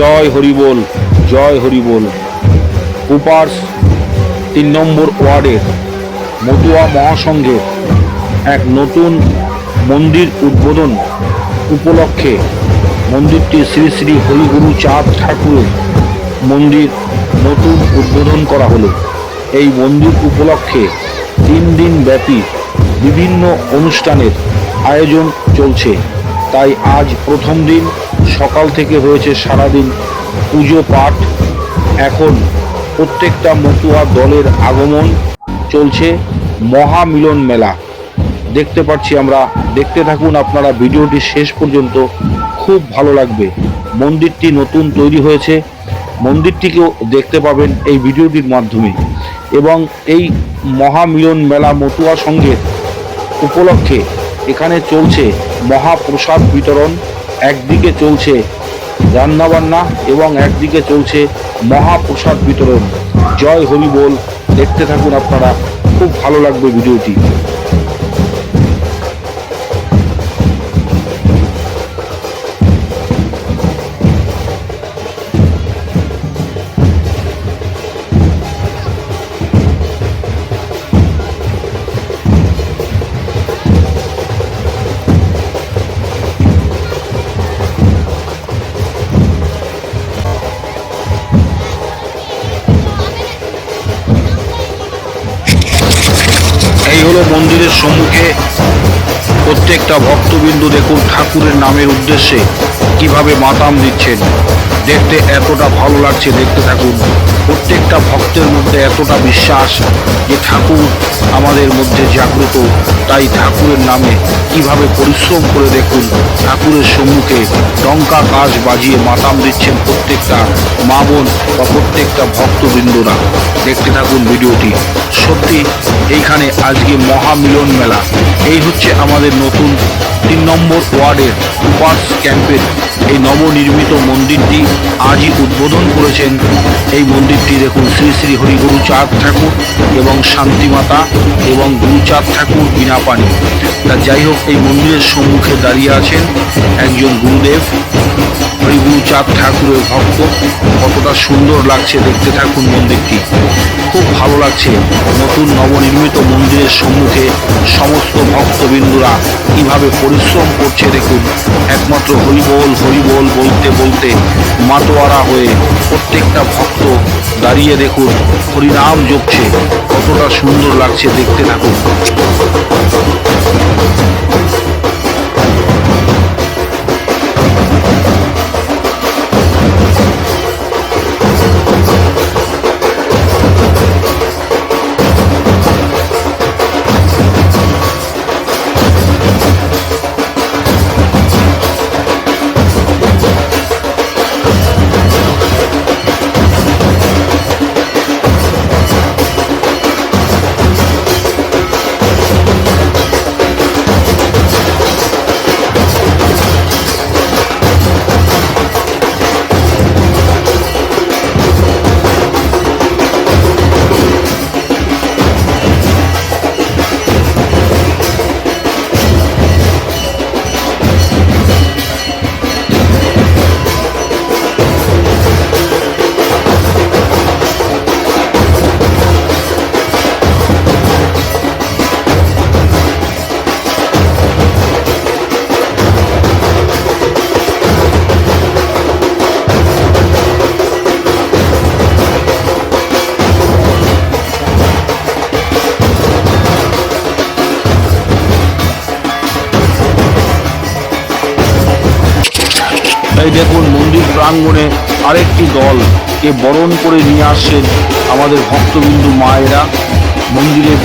জয় হরিবোল জয় হরিবোল। কুপার্স তিন নম্বর ওয়ার্ডের মতুয়া মহাসংঘের এক নতুন মন্দির উদ্বোধন উপলক্ষে মন্দিরটি শ্রী শ্রী হরিগুরু চাঁদ ঠাকুরের মন্দির নতুন উদ্বোধন করা হলো। এই মন্দির উপলক্ষে তিন দিন ব্যাপী বিভিন্ন অনুষ্ঠানের আয়োজন চলছে। তাই আজ প্রথম দিন সকাল থেকে হয়েছে সারাদিন পুজো পাঠ। এখন প্রত্যেকটা মতুয়া দলের আগমন চলছে মহামিলন মেলা। দেখতে পাচ্ছি আমরা, দেখতে থাকুন আপনারা ভিডিওটি শেষ পর্যন্ত, খুব ভালো লাগবে। মন্দিরটি নতুন তৈরি হয়েছে, মন্দিরটিকেও দেখতে পাবেন এই ভিডিওটির মাধ্যমে। এবং এই মহামিলন মেলা মতুয়া সঙ্গের উপলক্ষে এখানে চলছে মহাপ্রসাদ বিতরণ। একদিকে চলছে রান্নাবান্না এবং একদিকে চলছে মহাপ্রসাদ বিতরণ। জয় হরি বল, দেখতে থাকুন আপনারা। খুব ভালো লাগবে ভিডিওটি। মন্দিরের সম্মুখে প্রত্যেকটা ভক্তবিন্দু দেখুন ঠাকুরের নামের উদ্দেশ্যে কীভাবে মাতাম দিচ্ছেন। দেখতে এতটা ভালো লাগছে, দেখতে থাকুন। প্রত্যেকটা ভক্তের মধ্যে এতটা বিশ্বাস যে ঠাকুর আমাদের মধ্যে জাগ্রত। তাই ঠাকুরের নামে কীভাবে পরিশ্রম করে দেখুন, ঠাকুরের সম্মুখে ডঙ্কা কাজ বাজিয়ে মাতাম দিচ্ছেন প্রত্যেকটা মা বোন বা প্রত্যেকটা ভক্তবৃন্দরা। দেখতে থাকুন ভিডিওটি। সত্যি, এইখানে আজকে মহামিলন মেলা। এই হচ্ছে আমাদের নতুন তিন নম্বর ওয়ার্ডের উপাস ক্যাম্পের এই নবনির্মিত মন্দিরটি আজই উদ্বোধন করেছেন। এই মন্দিরটি দেখুন, শ্রী শ্রী হরিগুরু চাঁদ ঠাকুর এবং শান্তিমাতা এবং গুরুচাঁদ ঠাকুর বিনা বিনাপানি তা যাই হোক, এই মন্দিরের সম্মুখে দাঁড়িয়ে আছেন একজন গুরুদেব। হরিগুরু চাঁদ ঠাকুরের ভক্ত। কতটা সুন্দর লাগছে দেখতে থাকুন মন্দিরটি। খুব ভালো লাগছে। নতুন নবনির্মিত মন্দিরের সম্মুখে সমস্ত ভক্তবিন্দুরা কীভাবে পরিশ্রম করছে দেখুন। একমাত্র হরিবোল হরিবোল বলতে বলতে মাতোয়ারা হয়ে প্রত্যেকটা ভক্ত দাঁড়িয়ে দেখুন, হরিনাম জপছে, কতটা সুন্দর লাগছে দেখতে থাকুন। আরেকটি দলকে বরণ করে নিয়ে আসছেন আমাদের ভক্তবিন্দু মায়েরা। মন্দিরের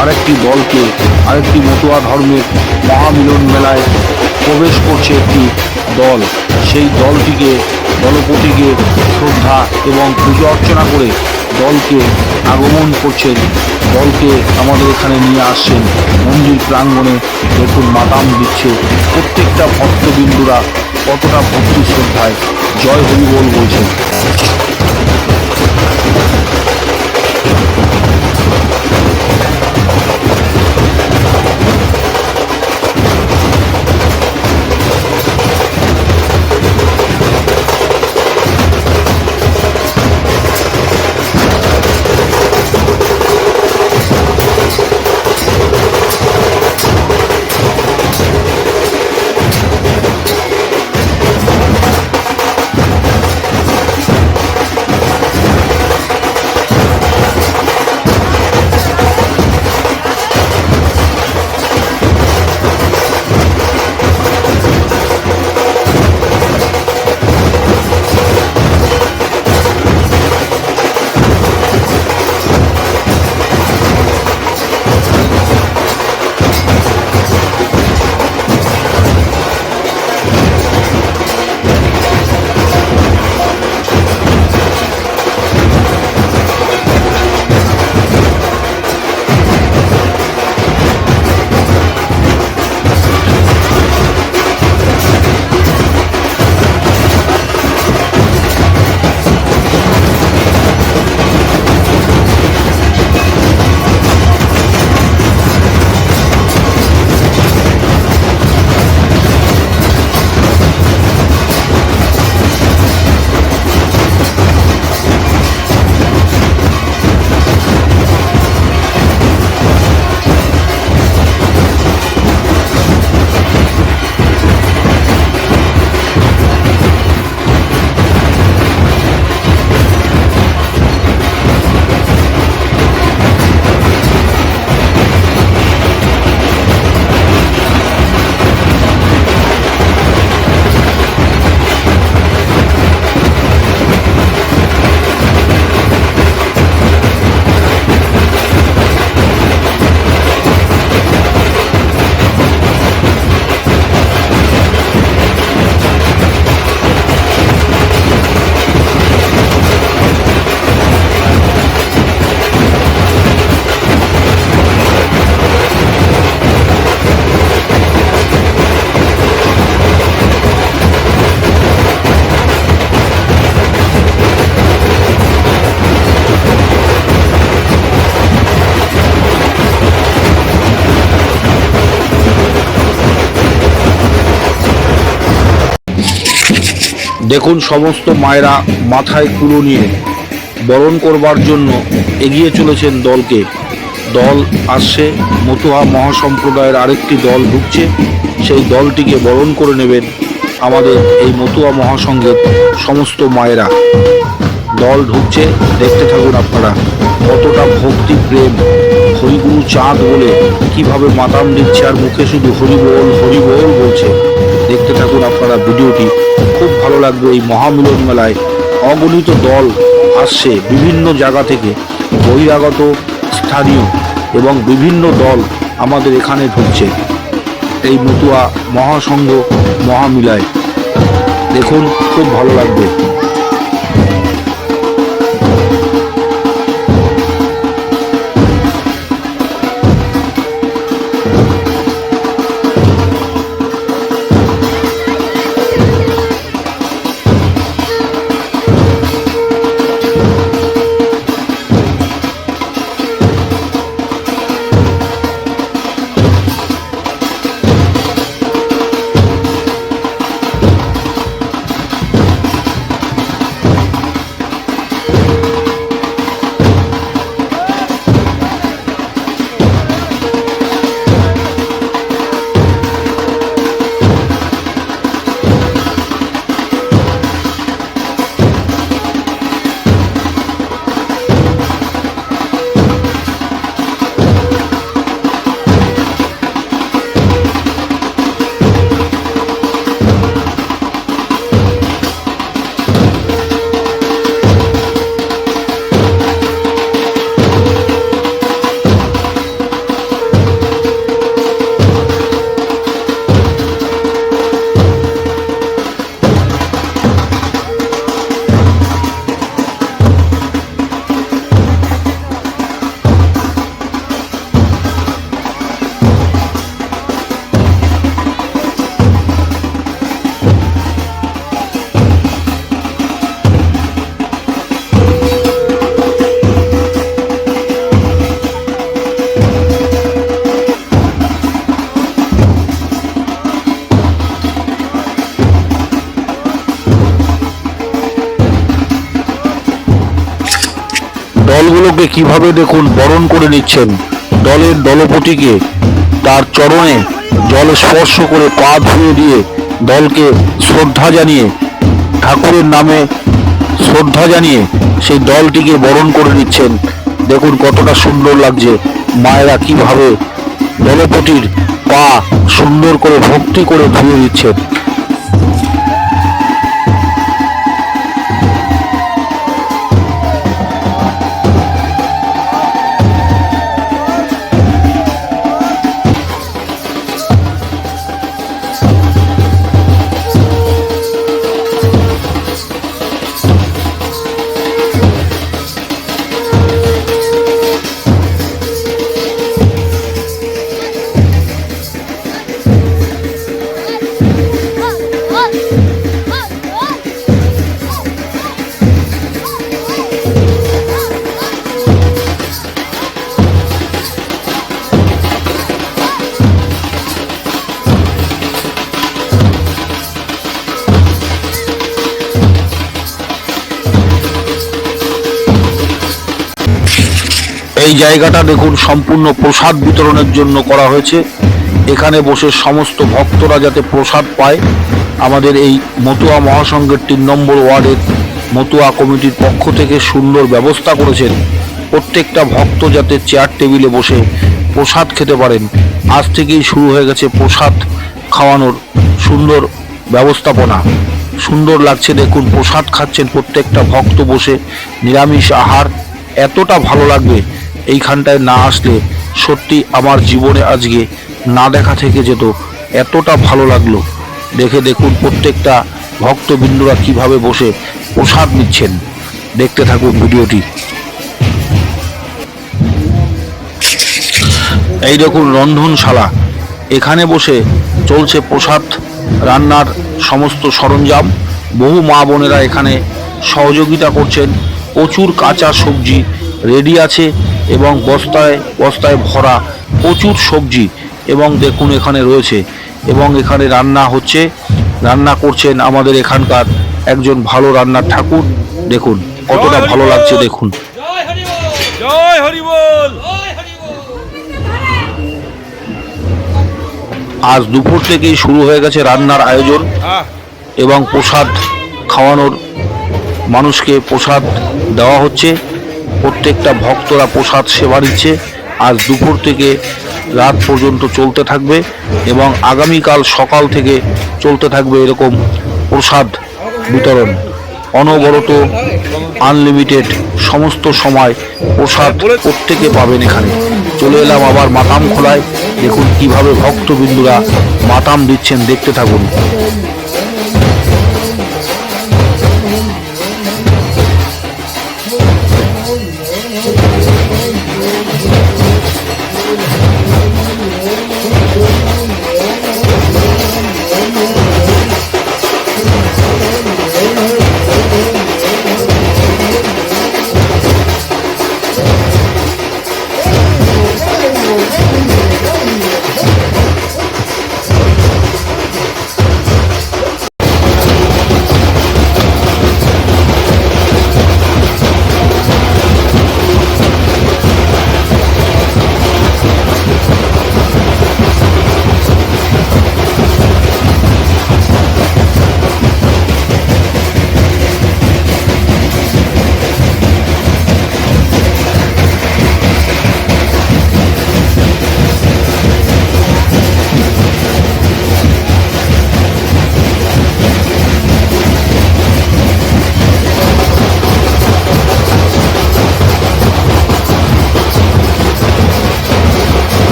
আরেকটি দলকে, আরেকটি মতুয়া ধর্মের মহামিলন মেলায় প্রবেশ করছে একটি দল। সেই দলটিকে, দলপতিকে শ্রদ্ধা এবং পুজো অর্চনা করে দলকে আগমন করছেন। দলকে আমাদের এখানে নিয়ে আসছেন। মন্দির প্রাঙ্গণে দেখুন মাতাম দিচ্ছে। প্রত্যেকটা ভক্তবিন্দুরা কতটা ভক্তি শ্রদ্ধায় জয় হরি বল বলছেন। দেখুন সমস্ত মায়েরা মাথায় কুলো নিয়ে বরণ করবার জন্য এগিয়ে চলেছেন দলকে। দল আসছে মতুহা মহাসম্প্রদায়ের আরেকটি দল ঢুকছে। সেই দলটিকে বরণ করে নেবেন আমাদের এই মতুয়া মহাসংঘের সমস্ত মায়েরা। দল ঢুকছে, দেখতে থাকুন আপনারা কতটা ভক্তি, প্রেম, হরিগুরু চাঁদ বলে কীভাবে মাতাম দিচ্ছে আর মুখে শুধু হরিবোল হরিবোল বলছে। দেখতে থাকুন আপনারা ভিডিওটি। খুব ভালো লাগবে এই মহামিলন মেলায়। অগণিত দল আসছে বিভিন্ন জায়গা থেকে। বহিরাগত, স্থানীয় এবং বিভিন্ন দল আমাদের এখানে ঢুকছে। এই মতুয়া মহাসংঘ মহামিলায়। দেখুন, খুব ভালো লাগবে। কীভাবে দেখুন বরণ করে নিচ্ছেন দলের দলপতিকে। তার চরণে জল স্পর্শ করে পা ধুয়ে দিয়ে দলকে শ্রদ্ধা জানিয়ে, ঠাকুরের নামে শ্রদ্ধা জানিয়ে সেই দলটিকে বরণ করে নিচ্ছেন। দেখুন কতটা সুন্দর লাগছে। মায়েরা কীভাবে দলপতির পা সুন্দর করে ভক্তি করে ধুয়ে দিচ্ছেন। জায়গাটা দেখুন সম্পূর্ণ প্রসাদ বিতরণের জন্য করা হয়েছে। এখানে বসে সমস্ত ভক্তরা যাতে প্রসাদ পায়। আমাদের এই মতুয়া মহাসংঘের তিন নম্বর ওয়ার্ডের মতুয়া কমিটির পক্ষ থেকে সুন্দর ব্যবস্থা করেছেন। প্রত্যেকটা ভক্ত যাতে চেয়ার টেবিলে বসে প্রসাদ খেতে পারেন। আজ থেকেই শুরু হয়ে গেছে প্রসাদ খাওয়ানোর সুন্দর ব্যবস্থাপনা। সুন্দর লাগছে দেখুন, প্রসাদ খাচ্ছেন প্রত্যেকটা ভক্ত বসে নিরামিষ আহার। এতটা ভালো লাগবে এইখানটায় না আসলে সত্যি আমার জীবনে আজকে না দেখা থেকে যেত এতটা ভালো লাগল। দেখে দেখুন প্রত্যেকটা ভক্তবিন্দুরা কীভাবে বসে প্রসাদ নিচ্ছেন। দেখতে থাকুন ভিডিওটি। এই দেখুন রন্ধনশালা। এখানে বসে চলছে প্রসাদ রান্নার সমস্ত সরঞ্জাম। বহু মা বোনেরা এখানে সহযোগিতা করছেন। প্রচুর কাঁচা সবজি রেডি আছে। এবং বস্তায় বস্তায় ভরা প্রচুর সবজি এবং দেখুন এখানে রয়েছে। এবং এখানে রান্না হচ্ছে রান্না করছেন আমাদের এখানকার একজন ভালো রান্নার ঠাকুর। দেখুন কতটা ভালো লাগছে দেখুন। আজ দুপুর থেকেই শুরু হয়ে গেছে রান্নার আয়োজন এবং প্রসাদ খাওয়ানোর মানুষকে প্রসাদ দেওয়া হচ্ছে। প্রত্যেকটা ভক্তরা প্রসাদ সেবা নিচ্ছে। আজ দুপুর থেকে রাত পর্যন্ত চলতে থাকবে এবং আগামীকাল সকাল থেকে চলতে থাকবে এরকম প্রসাদ বিতরণ। অনবরত আনলিমিটেড সমস্ত সময় প্রসাদ প্রত্যেকে পাবেন এখানে। চলে এলাম আবার মাতাম খোলায়। দেখুন কীভাবে ভক্তবিন্দুরা মাতাম দিচ্ছেন। দেখতে থাকুন।